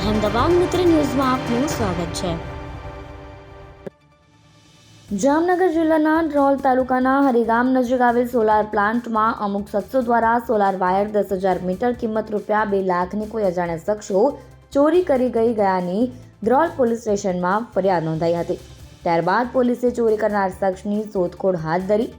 અહેમદાબાદ મિત્ર ન્યૂઝમાં આપનું સ્વાગત છે. જામનગર જિલ્લાના ડ્રોલ તાલુકાના હરિગામ નજીક આવેલ સોલાર પ્લાન્ટમાં અમુક શખ્સો દ્વારા સોલાર વાયર દસ હજાર મીટર કિંમત રૂપિયા બે લાખની કોઈ અજાણ્યા શખ્સો ચોરી કરી ગઈ ગયાની ધ્રોલ પોલીસ સ્ટેશનમાં ફરિયાદ નોંધાઈ હતી. ત્યારબાદ પોલીસે ચોરી કરનાર શખ્સની શોધખોળ હાથ ધરી.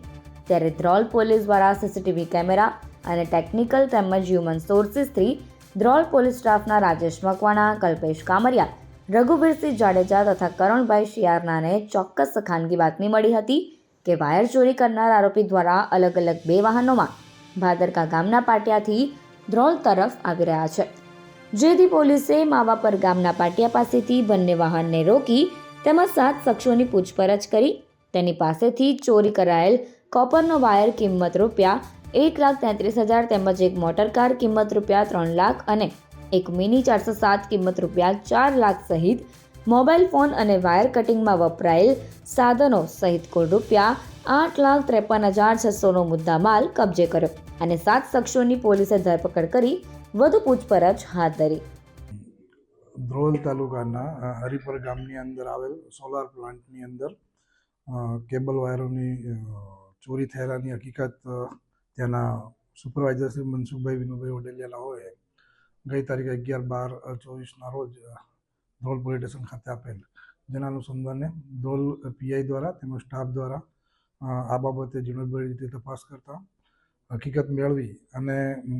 ત્યારે ધ્રોલ પોલીસ દ્વારા સીસીટીવી કેમેરા અને ટેકનિકલ તેમજ હ્યુમન સોર્સિસથી ધ્રોલ પોલીસ સ્ટાફના રાજેશ મકવાણા, કલ્પેશ કામરિયા, રઘુવીરસિંહ જાડેજા તથા કરણભાઈ શિયારનાને ચોક્કસ ખાનગી બાતમી મળી હતી કે વાયર ચોરી કરનાર આરોપી દ્વારા અલગ અલગ બે વાહનોમાં ભાદરકા ગામના પાટિયાથી ધ્રોલ તરફ આવી રહ્યા છે. જેથી પોલીસે માવાપર ગામના પાટિયા પાસેથી બંને વાહનને રોકી તેમાં સાત શખ્સોની પૂછપરછ કરી. તેની પાસેથી ચોરી કરાયેલ કોપરનો વાયર કિંમત રૂપિયા એક લાખ તેત્રીસ હજાર તેમજ એક મોટર કાર કિંમત રૂપિયા ત્રણ લાખ અને એક મિની ચારસો સાત કિંમત રૂપિયા ચાર લાખ સહિત મોબાઈલ ફોન અને વાયર કટિંગમાં વપરાયેલ સાધનો સહિત કુલ રૂપિયા આઠ લાખ ત્રેપન હજાર છસોનો મુદ્દામાલ કબજે કર્યો અને સાત શખ્સોની પોલીસે ધરપકડ કરી વધુ પૂછપરછ હાથ ધરી. ધ્રોલ તાલુકાના હરિપર ગામની અંદર આવેલ સોલાર પ્લાન્ટની અંદર કેબલ વાયરોની ચોરી થયેલાની હકીકત ત્યાંના સુપરવાઇઝર શ્રી મનસુખભાઈ વિનુભાઈ વડેલિયા હોય, ગઈ તારીખ અગિયાર બાર ચોવીસના રોજ ધોલ પોલીસ સ્ટેશન ખાતે આપેલ. જેના અનુસંધાને ધોલ પીઆઈ દ્વારા તેમજ સ્ટાફ દ્વારા આ બાબતે ઝીણવટભરી રીતે તપાસ કરતા હકીકત મેળવી અને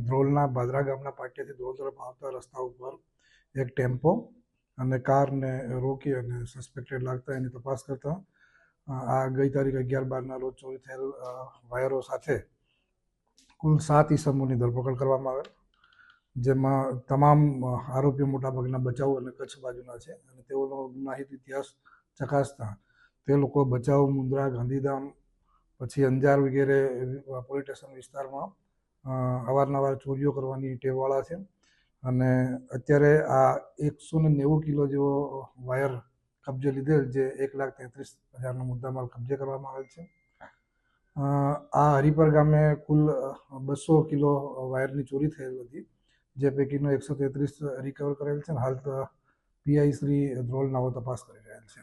ધ્રોલના ભાદરા ગામના પાટિયાથી ધ્રોલ તરફ આવતા રસ્તા ઉપર એક ટેમ્પો અને કારને રોકી અને સસ્પેક્ટેડ લાગતા એની તપાસ કરતા આ ગઈ તારીખ અગિયાર બારના રોજ ચોરી થયેલ વાયરો સાથે કુલ સાત ઈસમોની ધરપકડ કરવામાં આવેલ, જેમાં તમામ આરોપીઓ મોટાભાગના બચાવ અને કચ્છ બાજુના છે અને તેઓનો ગુનાહિત ઇતિહાસ ચકાસતા તે લોકો બચાવ, મુન્દ્રા, ગાંધીધામ, પછી અંજાર વગેરે પોલીસ સ્ટેશન વિસ્તારમાં અવારનવાર ચોરીઓ કરવાની ટેવવાળા છે. અને અત્યારે આ એકસો ને નેવું કિલો જેવો વાયર કબજે લીધેલ, જે એક લાખ તેત્રીસ હજારનો મુદ્દામાલ કબજે કરવામાં આવેલ છે. આ હરિપર ગામે કુલ બસો કિલો વાયરની ચોરી થયેલ હતી, જે પૈકીનો એકસો તેત્રીસ રિકવર કરેલ છે અને હાલ પીઆઈ શ્રી ધ્રોલ નવો તપાસ કરી રહ્યા છે.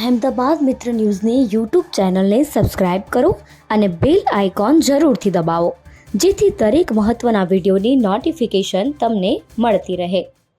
અહેમદાબાદ મિત્ર ન્યૂઝની યુટ્યુબ ચેનલને સબસ્ક્રાઇબ કરો અને બેલ આઇકોન જરૂરથી દબાવો, જેથી દરેક મહત્ત્વના વિડીયોની નોટિફિકેશન તમને મળતી રહે.